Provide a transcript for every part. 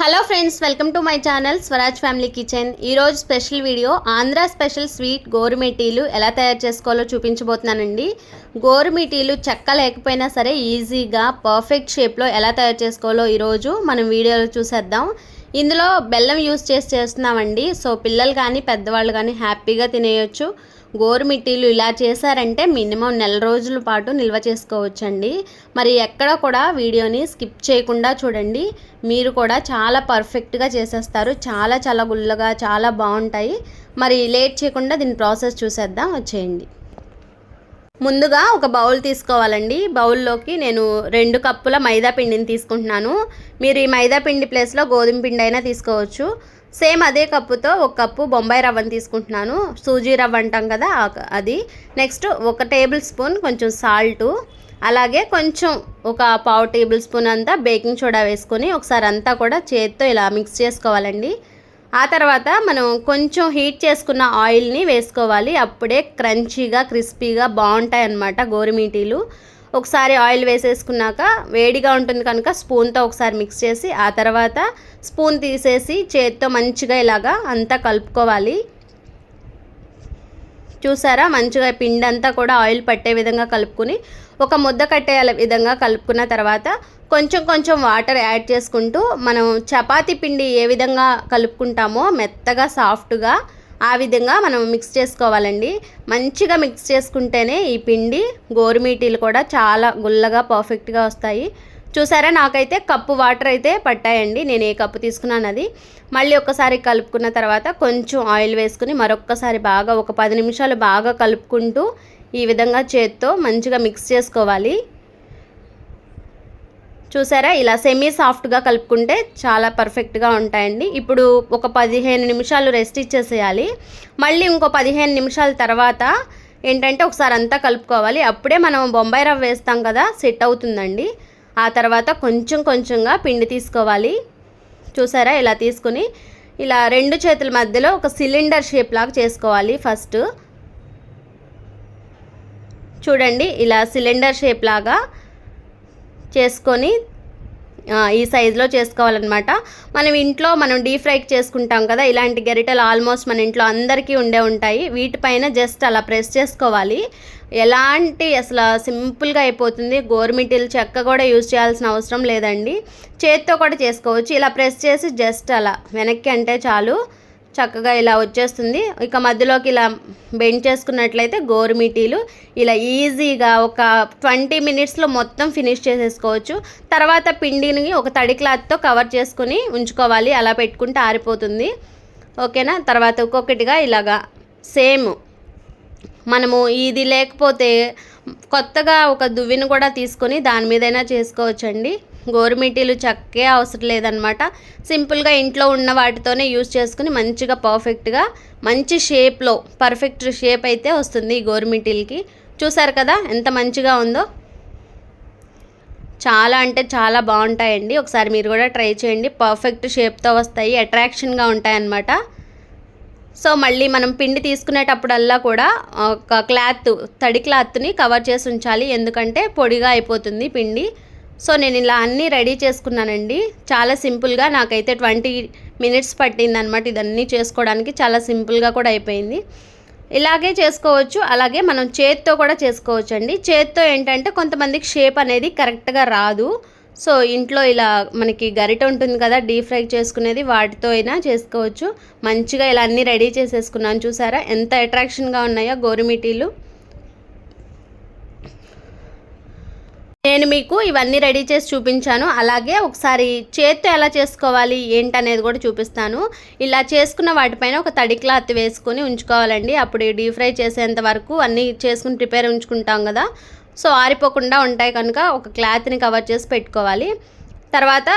Hello friends welcome to my channel Swaraj family kitchen ఈరోజు special video Andhra special sweet గోరుమిటీలు ఎలా తయారు చేసుకోవాలో చూపించబోతున్నానండి. గోరుమిటీలు చెక్క లేకపోయినా సరే ఈజీగా పర్ఫెక్ట్ షేప్లో ఎలా తయారు చేసుకోవాలో ఈరోజు మనం వీడియోలో చూసేద్దాం. ఇందులో బెల్లం యూస్ చేసి చేస్తున్నామండి. సో పిల్లలు కానీ పెద్దవాళ్ళు కానీ హ్యాపీగా తినేయొచ్చు. గోరుమిట్టీలు ఇలా చేశారంటే మినిమం నెల రోజుల పాటు నిల్వ చేసుకోవచ్చండి. మరి ఎక్కడ కూడా వీడియోని స్కిప్ చేయకుండా చూడండి. మీరు కూడా చాలా పర్ఫెక్ట్గా చేసేస్తారు. చాలా చాలా గుల్లగా చాలా బాగుంటాయి. మరి లేట్ చేయకుండా దీని ప్రాసెస్ చూసేద్దాం వచ్చేయండి. ముందుగా ఒక బౌల్ తీసుకోవాలండి. బౌల్లోకి నేను రెండు కప్పుల మైదా పిండిని తీసుకుంటున్నాను. మీరు ఈ మైదా పిండి ప్లేస్లో గోధుమ పిండి అయినా తీసుకోవచ్చు. సేమ్ అదే కప్పుతో ఒక కప్పు బొంబాయి రవ్వని తీసుకుంటున్నాను. సూజీ రవ్వ అంటాం కదా అది. నెక్స్ట్ ఒక టేబుల్ స్పూన్ కొంచెం సాల్టు. అలాగే కొంచెం ఒక పావు టేబుల్ స్పూన్ అంతా బేకింగ్ సోడా వేసుకొని ఒకసారి అంతా కూడా చేతితో ఇలా మిక్స్ చేసుకోవాలండి. ఆ తర్వాత మనం కొంచెం హీట్ చేసుకున్న ఆయిల్ని వేసుకోవాలి. అప్పుడే క్రంచీగా క్రిస్పీగా బాగుంటాయి అన్నమాట గోరుమీటీలు. ఒకసారి ఆయిల్ వేసేసుకున్నాక వేడిగా ఉంటుంది కనుక స్పూన్తో ఒకసారి మిక్స్ చేసి ఆ తర్వాత స్పూన్ తీసేసి చేతితో మంచిగా ఇలాగా అంతా కలుపుకోవాలి. చూసారా? మంచిగా పిండి అంతా కూడా ఆయిల్ పట్టే విధంగా కలుపుకుని ఒక ముద్ద కట్టే విధంగా కలుపుకున్న తర్వాత కొంచెం కొంచెం వాటర్ యాడ్ చేసుకుంటూ మనం చపాతీ పిండి ఏ విధంగా కలుపుకుంటామో మెత్తగా సాఫ్ట్గా ఆ విధంగా మనం మిక్స్ చేసుకోవాలండి. మంచిగా మిక్స్ చేసుకుంటేనే ఈ పిండి గోరుమీటీలు కూడా చాలా గుల్లగా పర్ఫెక్ట్గా వస్తాయి. చూసారా? నాకైతే కప్పు వాటర్ అయితే పట్టాయండి. నేను ఏ కప్పు తీసుకున్నాను అది. మళ్ళీ ఒక్కసారి కలుపుకున్న తర్వాత కొంచెం ఆయిల్ వేసుకుని మరొక్కసారి బాగా ఒక పది నిమిషాలు బాగా కలుపుకుంటూ ఈ విధంగా చేత్తో మంచిగా మిక్స్ చేసుకోవాలి. చూసారా? ఇలా సెమీ సాఫ్ట్గా కలుపుకుంటే చాలా పర్ఫెక్ట్గా ఉంటాయండి. ఇప్పుడు ఒక పదిహేను నిమిషాలు రెస్ట్ ఇచ్చేసేయాలి. మళ్ళీ ఇంకో పదిహేను నిమిషాల తర్వాత ఏంటంటే ఒకసారి అంతా కలుపుకోవాలి. అప్పుడే మనం బొంబాయి రవ్వ వేస్తాం కదా సెట్ అవుతుందండి. ఆ తర్వాత కొంచెం కొంచెంగా పిండి తీసుకోవాలి. చూసారా? ఇలా తీసుకుని ఇలా రెండు చేతుల మధ్యలో ఒక సిలిండర్ షేప్ లాగా చేసుకోవాలి ఫస్ట్ చూడండి ఇలా సిలిండర్ షేప్ లాగా చేసుకొని ఈ సైజులో చేసుకోవాలన్నమాట. మనం ఇంట్లో మనం డీప్ ఫ్రైకి చేసుకుంటాం కదా ఇలాంటి గరిటెలు ఆల్మోస్ట్ మన ఇంట్లో అందరికీ ఉండే ఉంటాయి. వీటిపైన జస్ట్ అలా ప్రెస్ చేసుకోవాలి. ఎలాంటి అసలు సింపుల్గా అయిపోతుంది. గోర్మిటీలు చెక్క కూడా యూజ్ చేయాల్సిన అవసరం లేదండి. చేత్తో కూడా చేసుకోవచ్చు. ఇలా ప్రెస్ చేసి జస్ట్ అలా వెనక్కి అంటే చాలు. చక్కగా ఇలా వచ్చేస్తుంది. ఇక మధ్యలోకి ఇలా బెండ్ చేసుకున్నట్లయితే గోరుమిటీలు ఇలా ఈజీగా ఒక ట్వంటీ మినిట్స్లో మొత్తం ఫినిష్ చేసేసుకోవచ్చు. తర్వాత పిండిని ఒక తడి క్లాత్తో కవర్ చేసుకుని ఉంచుకోవాలి. అలా పెట్టుకుంటే ఆరిపోతుంది. ఓకేనా? తర్వాత ఒక్కొక్కటిగా ఇలాగా సేమ్ మనము ఇది లేకపోతే కొత్తగా ఒక దువ్విని కూడా తీసుకొని దాని మీదైనా చేసుకోవచ్చండి. గోరుమిటీలు చక్కే అవసరం లేదనమాట సింపుల్గా ఇంట్లో ఉన్న వాటితోనే యూజ్ చేసుకుని మంచిగా పర్ఫెక్ట్గా మంచి షేప్లో పర్ఫెక్ట్ షేప్ అయితే వస్తుంది ఈ గోరుమిటీలకి చూసారు కదా ఎంత మంచిగా ఉందో? చాలా అంటే చాలా బాగుంటాయండి. ఒకసారి మీరు కూడా ట్రై చేయండి. పర్ఫెక్ట్ షేప్తో వస్తాయి అట్రాక్షన్గా ఉంటాయన్నమాట. సో మళ్ళీ మనం పిండి తీసుకునేటప్పుడల్లా కూడా ఒక క్లాత్ తడి క్లాత్ని కవర్ చేసి ఉంచాలి. ఎందుకంటే పొడిగా అయిపోతుంది పిండి. సో నేను ఇలా అన్నీ రెడీ చేసుకున్నానండి. చాలా సింపుల్గా నాకైతే ట్వంటీ మినిట్స్ పట్టిందనమాట ఇదన్నీ చేసుకోవడానికి. చాలా సింపుల్గా కూడా అయిపోయింది. ఇలాగే చేసుకోవచ్చు. అలాగే మనం చేత్తో కూడా చేసుకోవచ్చు అండి చేత్తో ఏంటంటే కొంతమందికి షేప్ అనేది కరెక్ట్గా రాదు. సో ఇంట్లో ఇలా మనకి గరిట ఉంటుంది కదా డీప్ ఫ్రై చేసుకునేది వాటితో అయినా చేసుకోవచ్చు. మంచిగా ఇలా అన్నీ రెడీ చేసేసుకున్నాను చూసారా? ఎంత అట్రాక్షన్గా ఉన్నాయో గోరుమిటీలు నేను మీకు ఇవన్నీ రెడీ చేసి చూపించాను. అలాగే ఒకసారి చేత్తో ఎలా చేసుకోవాలి ఏంటనేది కూడా చూపిస్తాను. ఇలా చేసుకున్న వాటిపైన ఒక తడి క్లాత్ వేసుకొని ఉంచుకోవాలండి. అప్పుడు డీప్ ఫ్రై చేసేంత వరకు అన్నీ చేసుకుని ప్రిపేర్ ఉంచుకుంటాం కదా. సో ఆరిపోకుండా ఉంటాయి కనుక ఒక క్లాత్ని కవర్ చేసి పెట్టుకోవాలి. తర్వాత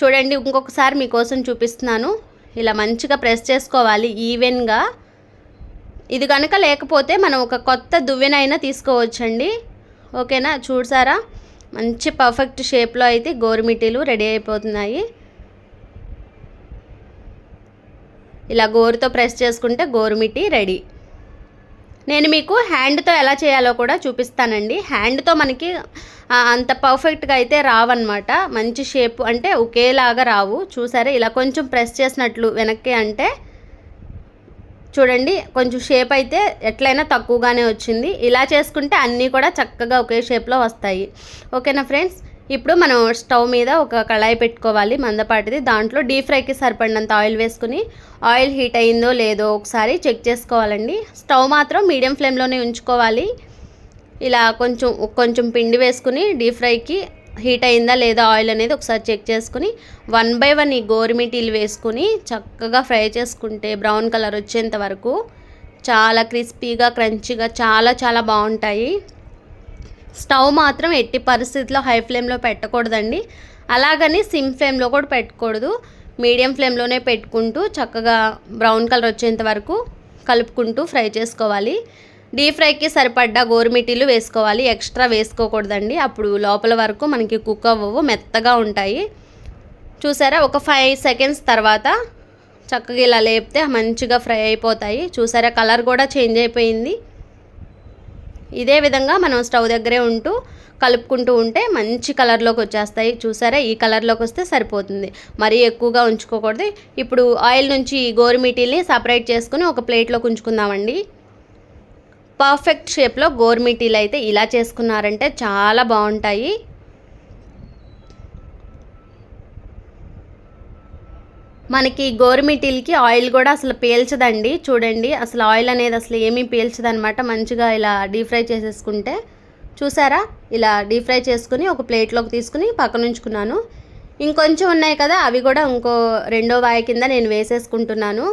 చూడండి ఇంకొకసారి మీకోసం చూపిస్తున్నాను. ఇలా మంచిగా ప్రెస్ చేసుకోవాలి ఈవెన్గా. ఇది కనుక లేకపోతే మనం ఒక కొత్త దువ్వెనైనా తీసుకోవచ్చండి. ఓకేనా? చూసారా? మంచి పర్ఫెక్ట్ షేప్లో అయితే గోరుమిటీలు రెడీ అయిపోతున్నాయి. ఇలా గోరుతో ప్రెస్ చేసుకుంటే గోరుమిటి రెడీ. నేను మీకు హ్యాండ్తో ఎలా చేయాలో కూడా చూపిస్తానండి. హ్యాండ్తో మనకి అంత పర్ఫెక్ట్గా అయితే రావన్నమాట. మంచి షేప్ అంటే ఒకేలాగా రావు. చూసారా? ఇలా కొంచెం ప్రెస్ చేసినట్లు వెనక్కి అంటే చూడండి కొంచెం షేప్ అయితే ఎట్లయినా తక్కువగానే వచ్చింది. ఇలా చేసుకుంటే అన్నీ కూడా చక్కగా ఒకే షేప్లో వస్తాయి. ఓకేనా ఫ్రెండ్స్ ఇప్పుడు మనం స్టవ్ మీద ఒక కళాయి పెట్టుకోవాలి మందపాటిది. దాంట్లో డీప్ ఫ్రైకి సరిపడినంత ఆయిల్ వేసుకుని ఆయిల్ హీట్ అయిందో లేదో ఒకసారి చెక్ చేసుకోవాలండి. స్టవ్ మాత్రం మీడియం ఫ్లేమ్లోనే ఉంచుకోవాలి. ఇలా కొంచెం కొంచెం పిండి వేసుకుని డీప్ ఫ్రైకి హీట్ అయిందా లేదా ఆయిల్ అనేది ఒకసారి చెక్ చేసుకుని వన్ బై వన్ ఈ గోరుమిటీలు వేసుకుని చక్కగా ఫ్రై చేసుకుంటే బ్రౌన్ కలర్ వచ్చేంత వరకు చాలా క్రిస్పీగా క్రంచీగా చాలా చాలా బాగుంటాయి. స్టవ్ మాత్రం ఎట్టి పరిస్థితిలో హై ఫ్లేమ్లో పెట్టకూడదండి. అలాగని సిమ్ ఫ్లేమ్లో కూడా పెట్టకూడదు. మీడియం ఫ్లేమ్లోనే పెట్టుకుంటూ చక్కగా బ్రౌన్ కలర్ వచ్చేంత వరకు కలుపుకుంటూ ఫ్రై చేసుకోవాలి. డీప్ ఫ్రైకి సరిపడ్డ గోరుమిటీలు వేసుకోవాలి. ఎక్స్ట్రా వేసుకోకూడదండి. అప్పుడు లోపల వరకు మనకి కుక్ అవ్వవు మెత్తగా ఉంటాయి. చూసారా? ఒక ఫైవ్ సెకండ్స్ తర్వాత చక్కగా ఇలా లేపితే మంచిగా ఫ్రై అయిపోతాయి. చూసారా? కలర్ కూడా చేంజ్ అయిపోయింది. ఇదే విధంగా మనం స్టవ్ దగ్గరే ఉంటూ కలుపుకుంటూ ఉంటే మంచి కలర్లోకి వచ్చేస్తాయి. చూసారా? ఈ కలర్లోకి వస్తే సరిపోతుంది. మరీ ఎక్కువగా ఉంచుకోకూడదు. ఇప్పుడు ఆయిల్ నుంచి గోరుమిటీని సపరేట్ చేసుకుని ఒక ప్లేట్లోకి ఉంచుకుందామండి పర్ఫెక్ట్ షేప్లో గోర్మిటీలు అయితే ఇలా చేసుకున్నారంటే చాలా బాగుంటాయి. మనకి గోరుమిటీలకి ఆయిల్ కూడా అసలు పీల్చదండి. చూడండి అసలు ఆయిల్ అనేది అసలు ఏమీ పీల్చదనమాట మంచిగా ఇలా డీప్ ఫ్రై చేసేసుకుంటే. చూసారా? ఇలా డీప్ ఫ్రై చేసుకుని ఒక ప్లేట్లోకి తీసుకుని పక్కన ఉంచుకున్నాను. ఇంకొంచెం ఉన్నాయి కదా అవి కూడా ఇంకో రెండో వాయ కింద నేను వేసేసుకుంటున్నాను.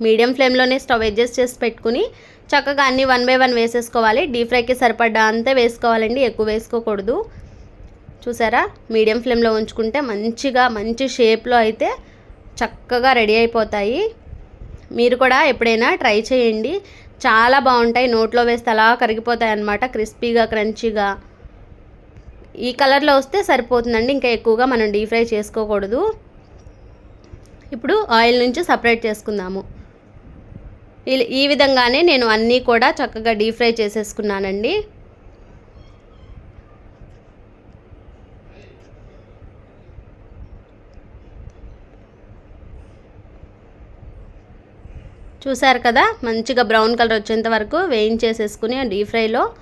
మీడియం ఫ్లేమ్లోనే స్టవ్ అడ్జస్ట్ చేసి పెట్టుకుని చక్కగా అన్నీ వన్ బై వన్ వేసేసుకోవాలి. డీప్ ఫ్రైకి సరిపడ్డా అంతే వేసుకోవాలండి. ఎక్కువ వేసుకోకూడదు. చూసారా? మీడియం ఫ్లేమ్లో ఉంచుకుంటే మంచిగా మంచి షేప్లో అయితే చక్కగా రెడీ అయిపోతాయి. మీరు కూడా ఎప్పుడైనా ట్రై చేయండి. చాలా బాగుంటాయి. నోట్లో వేస్తే అలా కరిగిపోతాయి అన్నమాట. క్రిస్పీగా క్రంచీగా. ఈ కలర్లో వస్తే సరిపోతుందండి. ఇంకా ఎక్కువగా మనం డీప్ ఫ్రై చేసుకోకూడదు. ఇప్పుడు ఆయిల్ నుంచి సపరేట్ చేసుకుందాము. ఈ- ఈ విధంగానే నేను అన్నీ కూడా చక్కగా డీప్ ఫ్రై చేసేసుకున్నానండి. చూసారు కదా? మంచిగా బ్రౌన్ కలర్ వచ్చేంత వరకు వేయించేసేసుకుని డీప్ ఫ్రైలో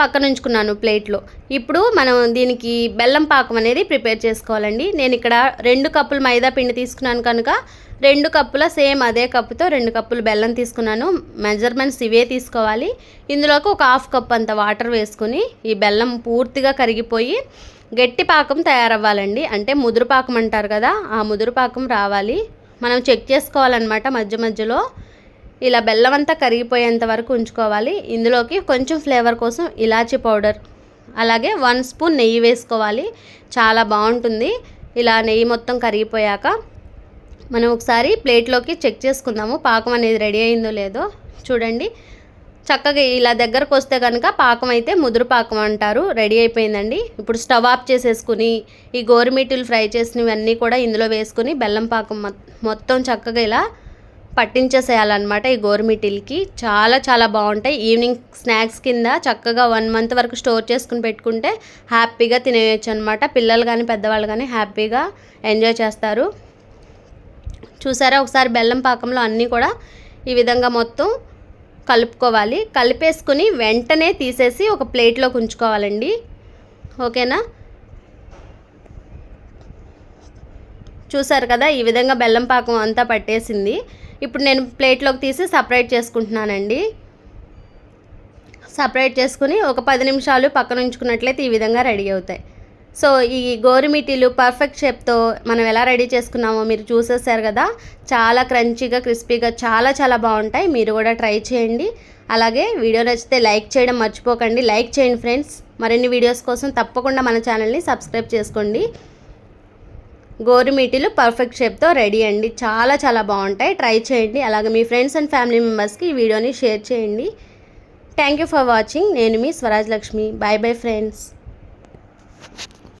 పక్కన ఉంచుకున్నాను ప్లేట్లో. ఇప్పుడు మనం దీనికి బెల్లం పాకం అనేది ప్రిపేర్ చేసుకోవాలండి. నేను ఇక్కడ రెండు కప్పులు మైదా పిండి తీసుకున్నాను కనుక రెండు కప్పుల సేమ్ అదే కప్పుతో రెండు కప్పులు బెల్లం తీసుకున్నాను. మెజర్మెంట్స్ ఇవే తీసుకోవాలి. ఇందులోకి ఒక హాఫ్ కప్ అంత వాటర్ వేసుకుని ఈ బెల్లం పూర్తిగా కరిగిపోయి గట్టి పాకం తయారవ్వాలండి. అంటే ముదురు పాకం అంటారు కదా ఆ ముదురు పాకం రావాలి. మనం చెక్ చేసుకోవాలన్నమాట మధ్య మధ్యలో. ఇలా బెల్లం అంతా కరిగిపోయేంత వరకు ఉంచుకోవాలి. ఇందులోకి కొంచెం ఫ్లేవర్ కోసం ఇలాచీ పౌడర్ అలాగే వన్ స్పూన్ నెయ్యి వేసుకోవాలి. చాలా బాగుంటుంది. ఇలా నెయ్యి మొత్తం కరిగిపోయాక మనం ఒకసారి ప్లేట్లోకి చెక్ చేసుకుందాము పాకం అనేది రెడీ అయిందో లేదో. చూడండి చక్కగా ఇలా దగ్గరకు వస్తే కనుక పాకం అయితే ముదురు పాకం అంటారు రెడీ అయిపోయిందండి. ఇప్పుడు స్టవ్ ఆఫ్ చేసేసుకుని ఈ గోరుమిటీలు ఫ్రై చేసినవన్నీ కూడా ఇందులో వేసుకుని బెల్లం పాకం మొత్తం చక్కగా ఇలా పట్టించేసేయాలన్నమాట ఈ గోరుమిటిల్కి చాలా చాలా బాగుంటాయి. ఈవినింగ్ స్నాక్స్ కింద చక్కగా వన్ మంత్ వరకు స్టోర్ చేసుకుని పెట్టుకుంటే హ్యాపీగా తినేయచ్చు అనమాట పిల్లలు కానీ పెద్దవాళ్ళు కానీ హ్యాపీగా ఎంజాయ్ చేస్తారు. చూసారా? ఒకసారి బెల్లం పాకంలో అన్నీ కూడా ఈ విధంగా మొత్తం కలుపుకోవాలి. కలిపేసుకుని వెంటనే తీసేసి ఒక ప్లేట్లోకి ఉంచుకోవాలండి ఓకేనా? చూసారు కదా? ఈ విధంగా బెల్లం పాకం అంతా పట్టేసింది. ఇప్పుడు నేను ప్లేట్లోకి తీసి సపరేట్ చేసుకుంటున్నానండి. సపరేట్ చేసుకుని ఒక పది నిమిషాలు పక్కన ఉంచుకున్నట్లయితే ఈ విధంగా రెడీ అవుతాయి. సో ఈ గోరుమిటీలు పర్ఫెక్ట్ షేప్తో మనం ఎలా రెడీ చేసుకున్నామో మీరు చూసేసారు కదా. చాలా క్రంచీగా క్రిస్పీగా చాలా చాలా బాగుంటాయి. మీరు కూడా ట్రై చేయండి. అలాగే వీడియో నచ్చితే లైక్ చేయడం మర్చిపోకండి. లైక్ చేయండి ఫ్రెండ్స్. మరిన్ని వీడియోస్ కోసం తప్పకుండా మన ఛానల్ని సబ్స్క్రైబ్ చేసుకోండి. గోరుమీటీలు పర్ఫెక్ట్ షేప్తో రెడీ అండి. చాలా చాలా బాగుంటాయి. ట్రై చేయండి. అలాగే మీ ఫ్రెండ్స్ అండ్ ఫ్యామిలీ మెంబర్స్కి ఈ వీడియోని షేర్ చేయండి. థ్యాంక్ యూ ఫర్ వాచింగ్ నేను మీ Swaraj Lakshmi. Bye bye friends